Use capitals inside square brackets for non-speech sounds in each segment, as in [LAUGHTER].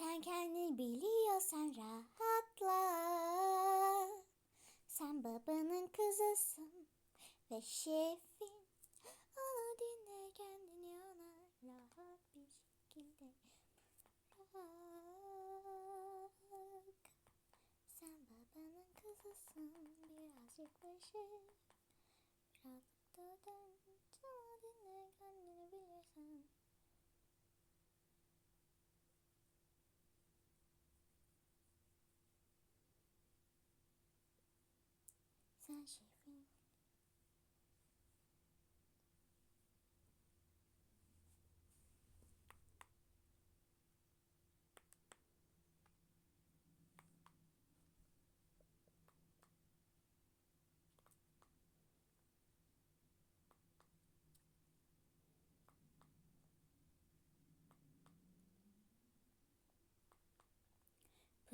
Beni biliyorsan rahatla. Sen babanın kızısın ve şefin. Onu dinle kendini ona rahat bir şekilde bırak. Sen babanın kızısın birazcık başı. Birazcık da dön. Sana dinle kendini bilirsen. Sen şefin.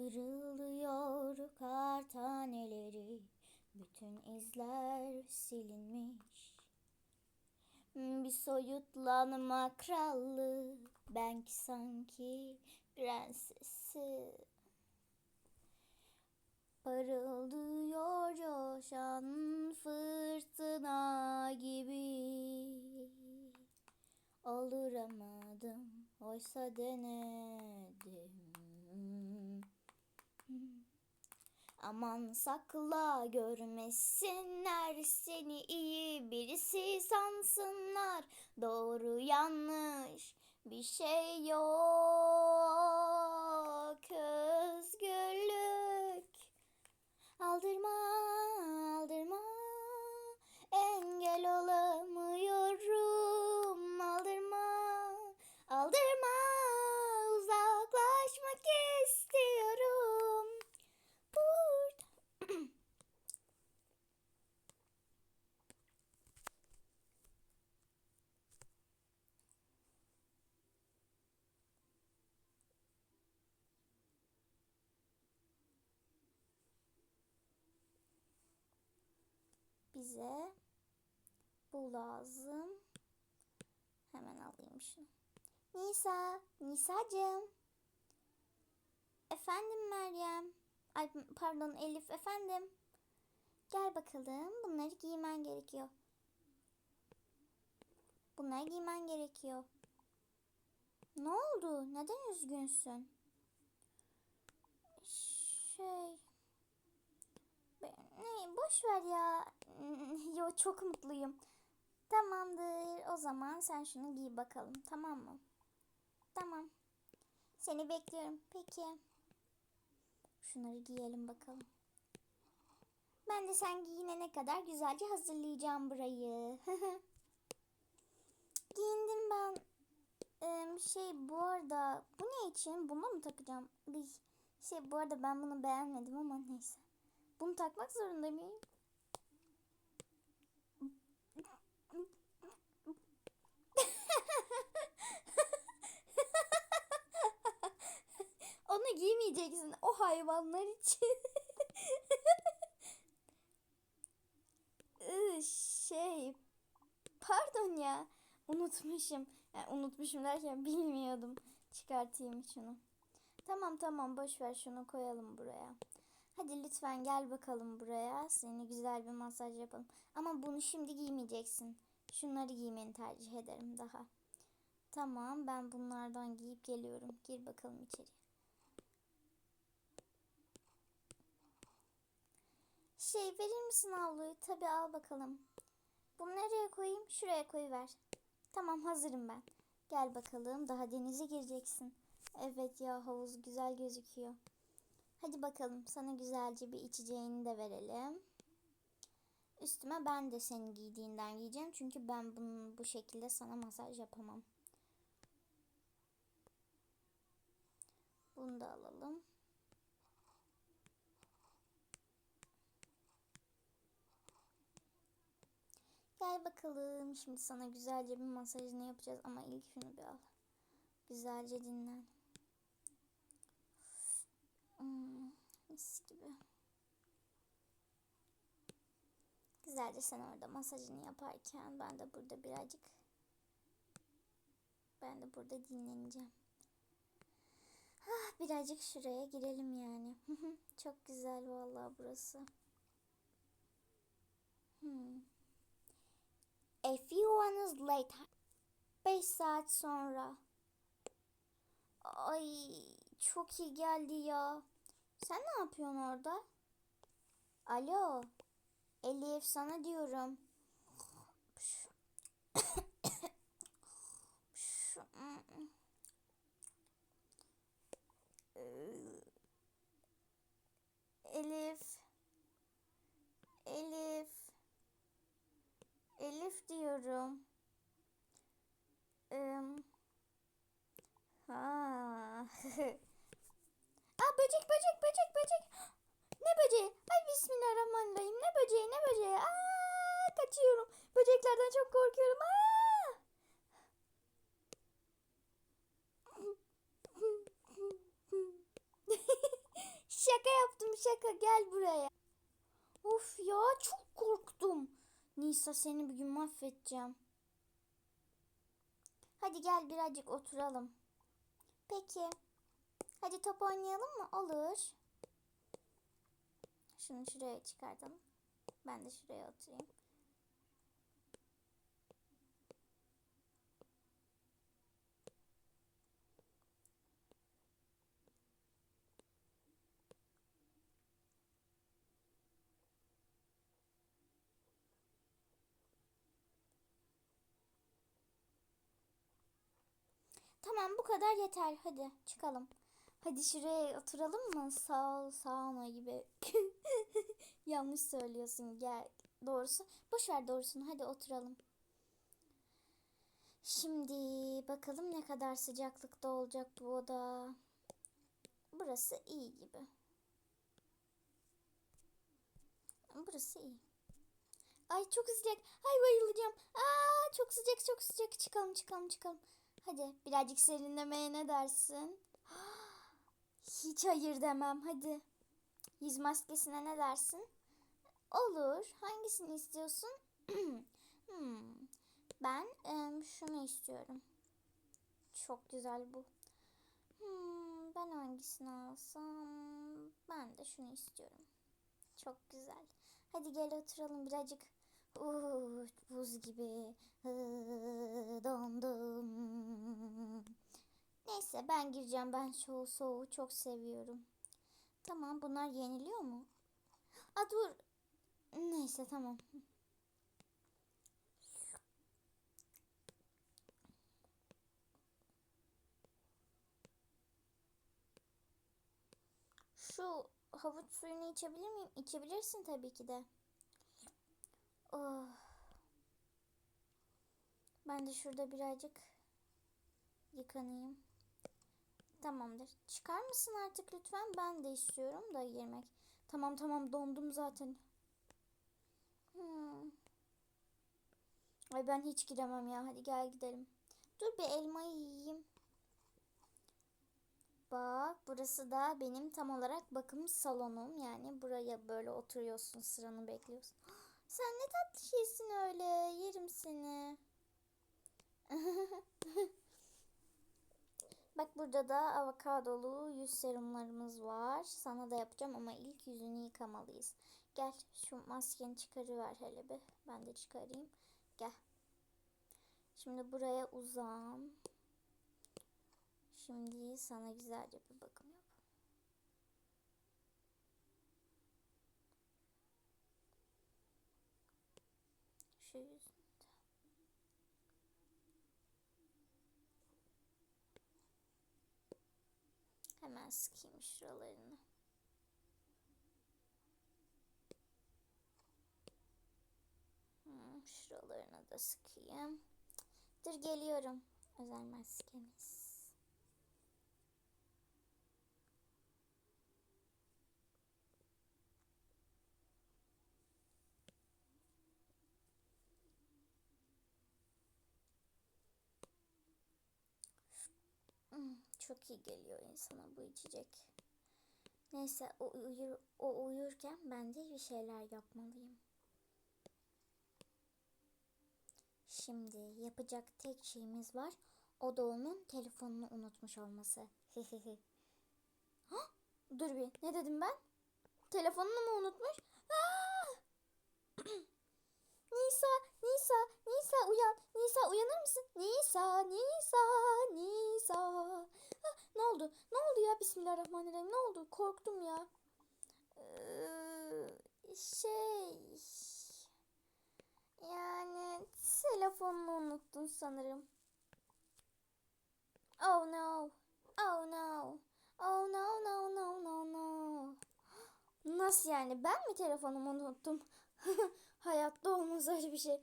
Pırıldıyor kar taneleri, bütün izler silinmiş. Bir soyutlanma krallığı, ben ki sanki prensesi. Parıldıyor coşan fırtına gibi. Oluramadım, oysa denedim. Aman sakla görmesinler seni iyi birisi sansınlar. Doğru yanlış bir şey yok. Özgürlük aldırma aldırma engel olamıyorum aldırma aldırma uzaklaşmak istiyorum burada bize bu lazım. Hemen alayım şunu. Nisa, Nisacığım. Efendim Meryem. Ay pardon Elif efendim. Gel bakalım. Bunları giymen gerekiyor. Bunları giymen gerekiyor. Ne oldu? Neden üzgünsün? Şey... Ne, boş ver ya. [LAUGHS] Yo çok mutluyum. Tamamdır. O zaman sen şunu giy bakalım. Tamam mı? Tamam. Seni bekliyorum. Peki. Şunları giyelim bakalım. Ben de sen giyinene kadar güzelce hazırlayacağım burayı. [LAUGHS] Giyindim ben. Ee, şey bu arada bu ne için? Bunu mı takacağım? Şey bu arada ben bunu beğenmedim ama neyse. Bunu takmak zorunda mıyım? [LAUGHS] Onu giymeyeceksin o hayvanlar için. [LAUGHS] Şey pardon ya unutmuşum. Yani unutmuşum derken [LAUGHS] bilmiyordum. Çıkartayım şunu. Tamam tamam boş ver şunu koyalım buraya. Hadi lütfen gel bakalım buraya. Seni güzel bir masaj yapalım. Ama bunu şimdi giymeyeceksin. Şunları giymeni tercih ederim daha. Tamam ben bunlardan giyip geliyorum. Gir bakalım içeri. Şey verir misin havluyu? Tabii al bakalım. Bunu nereye koyayım? Şuraya koyuver. Tamam hazırım ben. Gel bakalım daha denize gireceksin. Evet ya havuz güzel gözüküyor. Hadi bakalım sana güzelce bir içeceğini de verelim. Üstüme ben de senin giydiğinden giyeceğim. Çünkü ben bunu bu şekilde sana masaj yapamam. Bunu da alalım. Gel bakalım. Şimdi sana güzelce bir masajını yapacağız ama ilk şunu bir al. Güzelce dinlen. Hmm, mis gibi. Güzelce sen orada masajını yaparken ben de burada birazcık ben de burada dinleneceğim. Ah birazcık şuraya girelim yani. [LAUGHS] Çok güzel vallahi burası. Hmm. A few hours later. 5 saat sonra. Ay çok iyi geldi ya. Sen ne yapıyorsun orada? Alo. Elif sana diyorum. Elif. Elif. Elif diyorum. Im. Ha. [LAUGHS] Aa böcek böcek böcek böcek. Ne böceği? Ay bismillahirrahmanirrahim. Ne böceği ne böceği? Aa kaçıyorum. Böceklerden çok korkuyorum. Aa. [LAUGHS] şaka yaptım şaka gel buraya. Of ya çok korktum. Nisa seni bir gün mahvedeceğim. Hadi gel birazcık oturalım. Peki. Hadi top oynayalım mı? Olur. Şunu şuraya çıkartalım. Ben de şuraya oturayım. Tamam bu kadar yeter. Hadi çıkalım. Hadi şuraya oturalım mı? Sağ ol, sauna gibi. [LAUGHS] Yanlış söylüyorsun. Gel. Doğrusu. Boş ver doğrusunu. Hadi oturalım. Şimdi bakalım ne kadar sıcaklıkta olacak bu oda. Burası iyi gibi. Burası iyi. Ay çok sıcak. Ay bayılacağım. Aa çok sıcak çok sıcak. Çıkalım çıkalım çıkalım. Hadi birazcık serinlemeye ne dersin? [GASPS] Hiç hayır demem. Hadi. Yüz maskesine ne dersin? Olur. Hangisini istiyorsun? [CLEARS THROAT] Hmm. Ben em, şunu istiyorum. Çok güzel bu. Hmm, ben hangisini alsam? Ben de şunu istiyorum. Çok güzel. Hadi gel oturalım birazcık. Uuu, buz gibi. Hı, dondum. Neyse ben gireceğim. Ben soğuğu soğuğu çok seviyorum. Tamam bunlar yeniliyor mu? Aa dur. Neyse tamam. Şu havuç suyunu içebilir miyim? İçebilirsin tabii ki de. Oh. Ben de şurada birazcık yıkanayım. Tamamdır. Çıkar mısın artık lütfen? Ben de istiyorum da girmek. Tamam tamam dondum zaten. Hmm. Ay ben hiç giremem ya. Hadi gel gidelim. Dur bir elmayı yiyeyim. Bak burası da benim tam olarak bakım salonum. Yani buraya böyle oturuyorsun sıranı bekliyorsun. [GASPS] Sen ne tatlı şeysin öyle. Yerim seni. [LAUGHS] Bak burada da avokadolu yüz serumlarımız var. Sana da yapacağım ama ilk yüzünü yıkamalıyız. Gel şu maskeni çıkarıver hele bir. Ben de çıkarayım. Gel. Şimdi buraya uzan. Şimdi sana güzelce bir bakım yap. Şu yüzünde. Hemen sıkayım şuralarını. Hmm, şuralarına da sıkayım. Dur geliyorum. Özel maskemiz. Hmm, çok iyi geliyor insana bu içecek. Neyse o, uyur, o uyurken ben de bir şeyler yapmalıyım. Şimdi yapacak tek şeyimiz var. O da onun telefonunu unutmuş olması. Dur bir. Ne dedim ben? Telefonunu mu unutmuş? Aa! [CLEARS THROAT] Nisa, Nisa, Nisa uyan. Nisa uyanır mısın? Nisa, Nisa, Nisa. Ah, ne oldu? Ne oldu ya? Bismillahirrahmanirrahim. Ne oldu? Korktum ya. Ee, şey... Yani telefonunu unuttun sanırım. Oh no. Oh no. Oh no no no no no. Nasıl yani? Ben mi telefonumu unuttum? [LAUGHS] Hayatta olmaz öyle bir şey.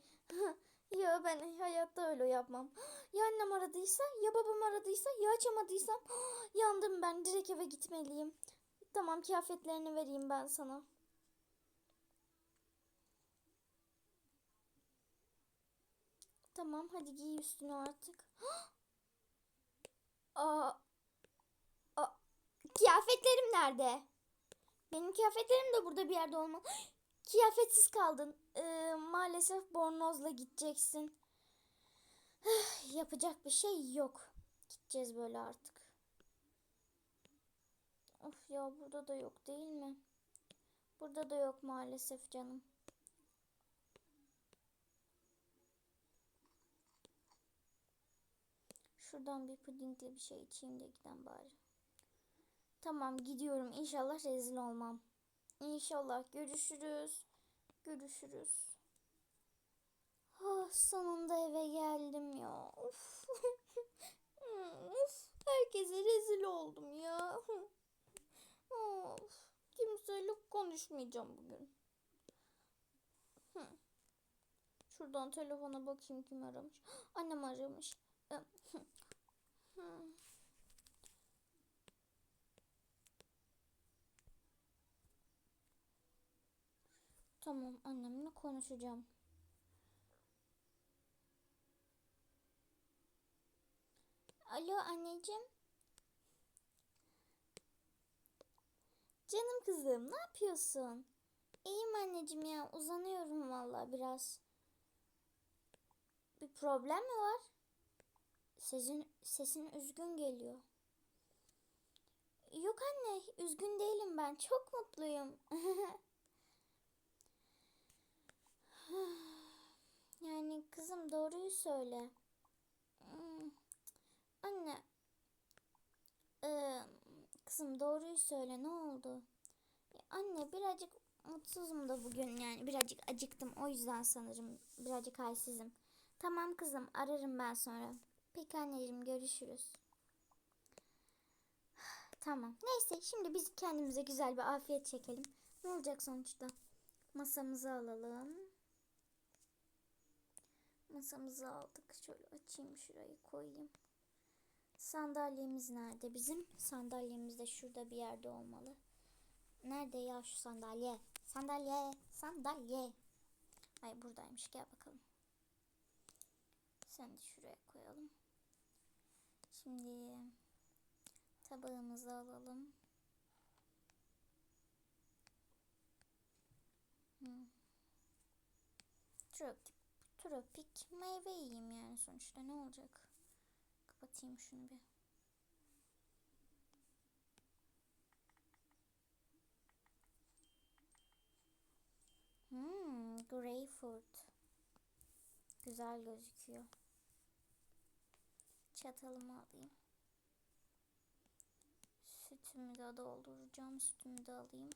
[LAUGHS] ya ben hayatta öyle yapmam. Ya annem aradıysa, ya babam aradıysa, ya açamadıysam [GASPS] yandım ben. Direkt eve gitmeliyim. Tamam kıyafetlerini vereyim ben sana. Tamam hadi giy üstünü artık. [GASPS] Aa, aa, kıyafetlerim nerede? Benim kıyafetlerim de burada bir yerde olmalı. [GASPS] Kıyafetsiz kaldın. Ee, maalesef bornozla gideceksin. [SIGHS] Yapacak bir şey yok. Gideceğiz böyle artık. Of ya burada da yok değil mi? Burada da yok maalesef canım. Şuradan bir pudingli bir şey içeyim de giden bari. Tamam gidiyorum. İnşallah rezil olmam. İnşallah görüşürüz. Görüşürüz. Ah, sonunda eve geldim ya. Of. of. [LAUGHS] Herkese rezil oldum ya. of. Kimseyle konuşmayacağım bugün. Şuradan telefona bakayım kim aramış. [GASPS] Annem aramış. Tamam annemle konuşacağım. Alo anneciğim. Canım kızım ne yapıyorsun? İyiyim anneciğim ya uzanıyorum vallahi biraz. Bir problem mi var? Sesin, sesin üzgün geliyor. Yok anne üzgün değilim ben çok mutluyum. [LAUGHS] [SIGHS] Yani kızım doğruyu söyle. Hmm, Anne. Ee, kızım doğruyu söyle ne oldu? Anne birazcık mutsuzum da bugün yani birazcık acıktım o yüzden sanırım birazcık halsizim. Tamam kızım ararım ben sonra. Peki anneciğim görüşürüz. [SIGHS] Tamam. Neyse şimdi biz kendimize güzel bir afiyet çekelim. Ne olacak sonuçta? Masamızı alalım. Masamızı aldık. Şöyle açayım şurayı koyayım. Sandalyemiz nerede bizim? Sandalyemiz de şurada bir yerde olmalı. Nerede ya şu sandalye? Sandalye, sandalye. Ay buradaymış gel bakalım. Sen de şuraya koyalım. Şimdi tabağımızı alalım. Hmm. Tropik, tropik meyve yiyeyim yani sonuçta ne olacak? Kapatayım şunu bir. Hmm, greyfurt. Güzel gözüküyor. Çatalımı alayım. Sütümü de dolduracağım. Sütümü de alayım.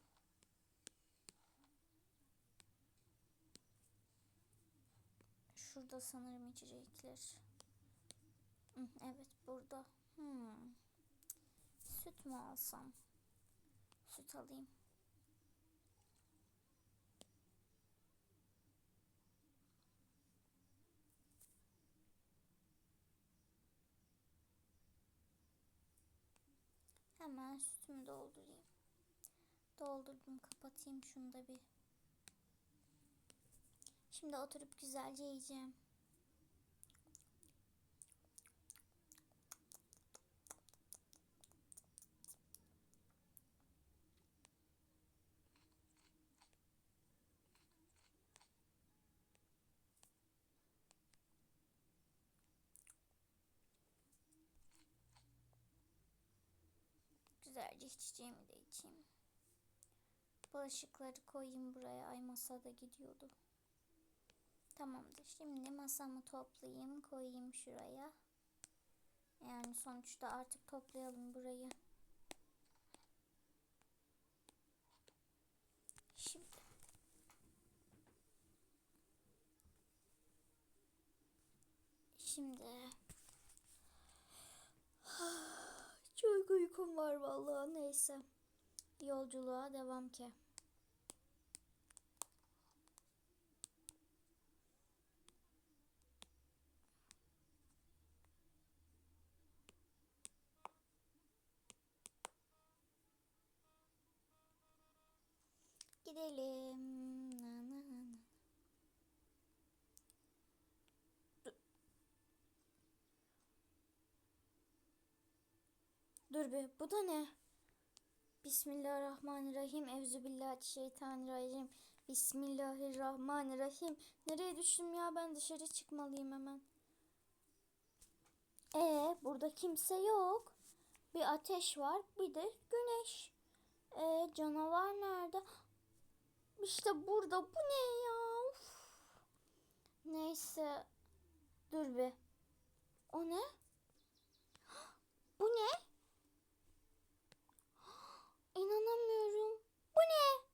Şurada sanırım içecekler. Evet burada. Hmm. Süt mü alsam? Süt alayım. Hemen sütümü doldurayım. Doldurdum kapatayım şunu da bir. Şimdi oturup güzelce yiyeceğim. Güzelce içeceğimi de içeyim. Bulaşıkları koyayım buraya. Ay masada gidiyordu. Tamamdır. Şimdi masamı toplayayım, koyayım şuraya. Yani sonuçta artık toplayalım burayı. Şimdi. Şimdi. [SIGHS] Çok uykum var vallahi neyse. Yolculuğa devam ki. Gidelim. Na, na, na. Dur. Be bu da ne? Bismillahirrahmanirrahim. Evzubillahişeytanirracim. Bismillahirrahmanirrahim. Nereye düştüm ya? Ben dışarı çıkmalıyım hemen. E burada kimse yok. Bir ateş var, bir de güneş. E canavar nerede? İşte burada bu ne ya? Uf. Neyse. Dur bir. O ne? Bu ne? [GASPS] İnanamıyorum. Bu ne?